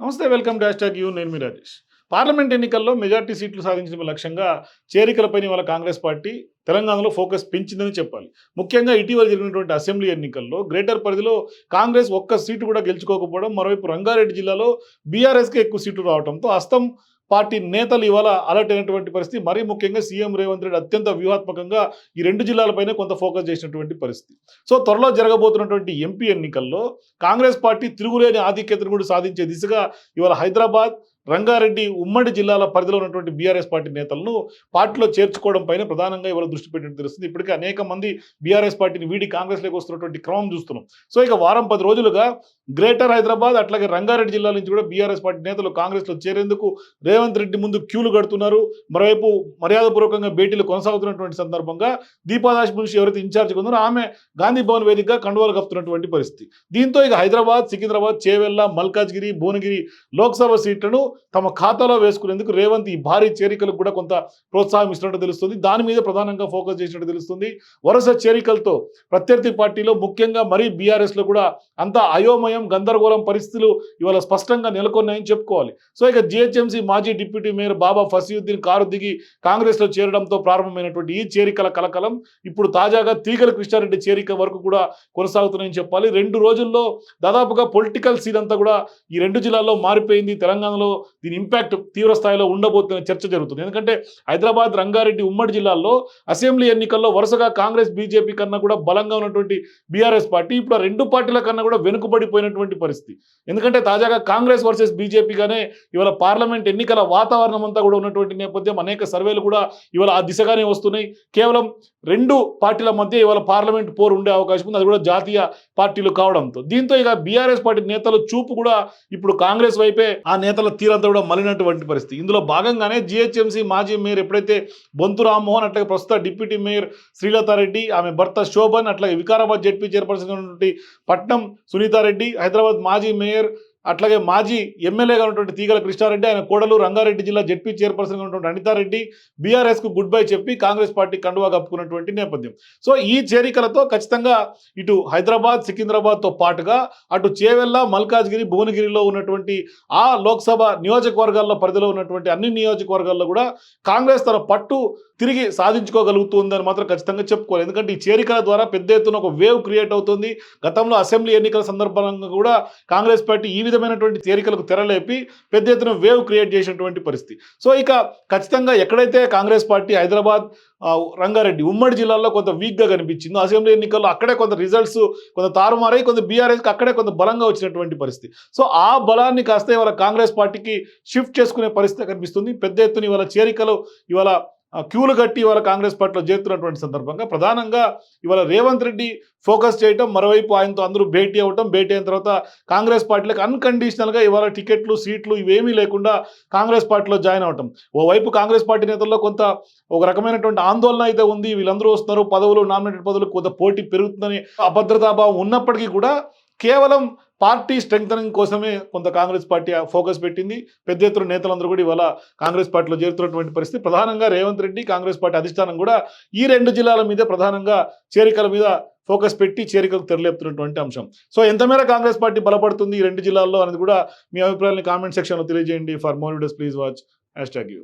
నమస్తే welcome dash talk you నేను మీ రాజేష్. పార్లమెంట్ ఎన్నికల్లో మెజార్టీ సీట్లు సాధించడం లక్ష్యంగా చేరికలపై వాళ్ళ కాంగ్రెస్ పార్టీ తెలంగాణలో ఫోకస్ పెంచిందని చెప్పాలి. ముఖ్యంగా ఇటీవల జరిగినటువంటి అసెంబ్లీ ఎన్నికల్లో గ్రేటర్ పరిధిలో కాంగ్రెస్ ఒక్క సీటు కూడా గెలుచుకోకపోవడం మరోవైపు రంగారెడ్డి జిల్లాలో బీఆర్ఎస్కి ఎక్కువ సీట్లు రావడంతో అస్తం పార్టీ నేతలు ఇవాళ అలర్ట్ అయినటువంటి పరిస్థితి. మరీ ముఖ్యంగా సీఎం రేవంత్ రెడ్డి అత్యంత వ్యూహాత్మకంగా ఈ రెండు జిల్లాలపైనే కొంత ఫోకస్ చేసినటువంటి పరిస్థితి. సో త్వరలో జరగబోతున్నటువంటి ఎంపీ ఎన్నికల్లో కాంగ్రెస్ పార్టీ తిరుగులేని ఆధిక్యతను కూడా సాధించే దిశగా ఇవాళ హైదరాబాద్ రంగారెడ్డి ఉమ్మడి జిల్లాల పరిధిలో ఉన్నటువంటి బీఆర్ఎస్ పార్టీ నేతలను పార్టీలో చేర్చుకోవడం పైన ప్రధానంగా ఇవాళ దృష్టి పెట్టినట్టు తెలుస్తుంది. ఇప్పటికే అనేక మంది బీఆర్ఎస్ పార్టీని వీడి కాంగ్రెస్లోకి వస్తున్నటువంటి క్రమం చూస్తున్నాం. సో ఇక వారం పది రోజులుగా గ్రేటర్ హైదరాబాద్ అట్లాగే రంగారెడ్డి జిల్లా నుంచి కూడా బీఆర్ఎస్ పార్టీ నేతలు కాంగ్రెస్లో చేరేందుకు రేవంత్ రెడ్డి ముందు క్యూలు కడుతున్నారు. మరోవైపు మర్యాదపూర్వకంగా భేటీలు కొనసాగుతున్నటువంటి సందర్భంగా దీపాదాస్ మున్షి ఎవరైతే ఇన్ఛార్జ్గా ఉన్నారో ఆమె గాంధీ భవన్ వేదికగా కండువాలు కప్పుతున్నటువంటి పరిస్థితి. దీంతో ఇక హైదరాబాద్ సికింద్రాబాద్ చేవెళ్ళ మల్కాజ్గిరి భువనగిరి లోక్సభ సీట్లను తమ ఖాతాలో వేసుకునేందుకు రేవంత్ ఈ భారీ చేరికలకు కూడా కొంత ప్రోత్సాహం ఇస్తున్నట్టు తెలుస్తుంది. దాని మీద ప్రధానంగా ఫోకస్ చేసినట్టు తెలుస్తుంది. వరుస చేరికలతో ప్రత్యర్థి పార్టీలో ముఖ్యంగా మరీ బీఆర్ఎస్లో కూడా అంతా అయోమయం గందరగోళం పరిస్థితులు ఇవాళ స్పష్టంగా నెలకొన్నాయని చెప్పుకోవాలి. సో ఇక జిహెచ్ఎంసీ మాజీ deputy mayor Baba Fasiuddin car దిగి కాంగ్రెస్లో చేరడంతో ప్రారంభమైనటువంటి ఈ చేరికల కలకలం ఇప్పుడు తాజాగా తీగల కృష్ణారెడ్డి చేరిక వరకు కూడా కొనసాగుతున్నాయని చెప్పాలి. రెండు రోజుల్లో దాదాపుగా పొలిటికల్ సీన్ అంతా కూడా ఈ రెండు జిల్లాల్లో మారిపోయింది. తెలంగాణలో దీని ఇంపాక్ట్ తీవ్ర స్థాయిలో ఉండబోతున్న చర్చ జరుగుతుంది. ఎందుకంటే హైదరాబాద్ రంగారెడ్డి ఉమ్మడి జిల్లాల్లో అసెంబ్లీ ఎన్నికల్లో వరుసగా కాంగ్రెస్ బీజేపీ కన్నా కూడా బలంగా ఉన్నటువంటి బీఆర్ఎస్ పార్టీ ఇప్పుడు రెండు పార్టీల కన్నా కూడా వెనుకబడిపోయినటువంటి పరిస్థితి. ఎందుకంటే తాజాగా కాంగ్రెస్ వర్సెస్ బీజేపీగానే ఇవాళ పార్లమెంట్ ఎన్నికల వాతావరణం అంతా కూడా ఉన్నటువంటి నేపథ్యం అనేక సర్వేలు కూడా ఇవాళ ఆ దిశగానే వస్తున్నాయి. కేవలం రెండు పార్టీల మధ్య ఇవాళ పార్లమెంట్ పోరు ఉండే అవకాశం ఉంది. అది కూడా జాతీయ పార్టీలు కావడంతో. దీంతో ఇక బీఆర్ఎస్ పార్టీ నేతల చూపు కూడా ఇప్పుడు కాంగ్రెస్ వైపే ఆ నేతల అంతా కూడా మలినటువంటి పరిస్థితి. ఇందులో భాగంగానే జిహెచ్ఎంసీ మాజీ మేయర్ ఎప్పుడైతే బొంతు రామ్మోహన్ అట్లాగే ప్రస్తుత డిప్యూటీ మేయర్ శ్రీలతారెడ్డి ఆమె భర్త శోభన్ అట్లాగే వికారాబాద్ జడ్పీ చైర్పర్సన్ పట్నం సునీతారెడ్డి హైదరాబాద్ మాజీ మేయర్ అట్లాగే మాజీ ఎమ్మెల్యేగా ఉన్నటువంటి తీగల కృష్ణారెడ్డి ఆయన కోడలు రంగారెడ్డి జిల్లా జడ్పీ చైర్పర్సన్గా ఉన్నటువంటి అనితారెడ్డి బీఆర్ఎస్కు గుడ్ బై చెప్పి కాంగ్రెస్ పార్టీ కండువా కప్పుకున్నటువంటి నేపథ్యం. సో ఈ చేరికలతో ఖచ్చితంగా ఇటు హైదరాబాద్ సికింద్రాబాద్తో పాటుగా అటు చేవెల్ల మల్కాజ్గిరి భువనగిరిలో ఉన్నటువంటి ఆ లోక్సభ నియోజకవర్గాల్లో పరిధిలో ఉన్నటువంటి అన్ని నియోజకవర్గాల్లో కూడా కాంగ్రెస్ తన పట్టు తిరిగి సాధించుకోగలుగుతుందని మాత్రం ఖచ్చితంగా చెప్పుకోవాలి. ఎందుకంటే ఈ చేరికల ద్వారా పెద్ద ఎత్తున ఒక వేవ్ క్రియేట్ అవుతుంది. గతంలో అసెంబ్లీ ఎన్నికల సందర్భంగా కూడా కాంగ్రెస్ పార్టీ ఈ విధమైనటువంటి చేరికలకు తెరలేపి పెద్ద ఎత్తున వేవ్ క్రియేట్ చేసినటువంటి పరిస్థితి. సో ఇక ఖచ్చితంగా ఎక్కడైతే కాంగ్రెస్ పార్టీ హైదరాబాద్ రంగారెడ్డి ఉమ్మడి జిల్లాలో కొంత వీక్గా కనిపించిందో అసెంబ్లీ ఎన్నికల్లో అక్కడే కొంత రిజల్ట్స్ కొంత తారుమారై కొంత బీఆర్ఎస్కి అక్కడే కొంత బలంగా వచ్చినటువంటి పరిస్థితి. సో ఆ బలాన్ని కాస్త ఇవాళ కాంగ్రెస్ పార్టీకి షిఫ్ట్ చేసుకునే పరిస్థితి కనిపిస్తుంది. పెద్ద ఎత్తున ఇవాళ చేరికలు ఇవాళ క్యూలు కట్టి ఇవాళ కాంగ్రెస్ పార్టీలో చేరుతున్నటువంటి సందర్భంగా ప్రధానంగా ఇవాళ రేవంత్ రెడ్డి ఫోకస్ చేయటం మరోవైపు ఆయనతో అందరూ భేటీ అవ్వటం భేటీ అయిన తర్వాత కాంగ్రెస్ పార్టీలకు అన్కండిషనల్గా ఇవాళ టికెట్లు సీట్లు ఇవేమీ లేకుండా కాంగ్రెస్ పార్టీలో జాయిన్ అవటం ఓవైపు కాంగ్రెస్ పార్టీ నేతల్లో కొంత ఒక రకమైనటువంటి ఆందోళన అయితే ఉంది. వీళ్ళందరూ వస్తున్నారు. పదవులు నామినేటెడ్ పదవులు కొంత పోటీ పెరుగుతుందని అభద్రతాభావం ఉన్నప్పటికీ కూడా కేవలం పార్టీ స్ట్రెంగ్తనింగ్ కోసమే కొంత కాంగ్రెస్ పార్టీ ఫోకస్ పెట్టింది. పెద్ద ఎత్తున నేతలందరూ కూడా ఇవాళ కాంగ్రెస్ పార్టీలో చేరుతున్నటువంటి పరిస్థితి. ప్రధానంగా రేవంత్ రెడ్డి కాంగ్రెస్ పార్టీ అధిష్టానం కూడా ఈ రెండు జిల్లాల మీదే ప్రధానంగా చేరికల మీద ఫోకస్ పెట్టి చేరికకు తెరలేపుతున్నటువంటి అంశం. సో ఎంత మేర కాంగ్రెస్ పార్టీ బలపడుతుంది ఈ రెండు జిల్లాల్లో అనేది కూడా మీ అభిప్రాయాన్ని కామెంట్ సెక్షన్లో తెలియజేయండి. For more videos please watch. Hash tag you.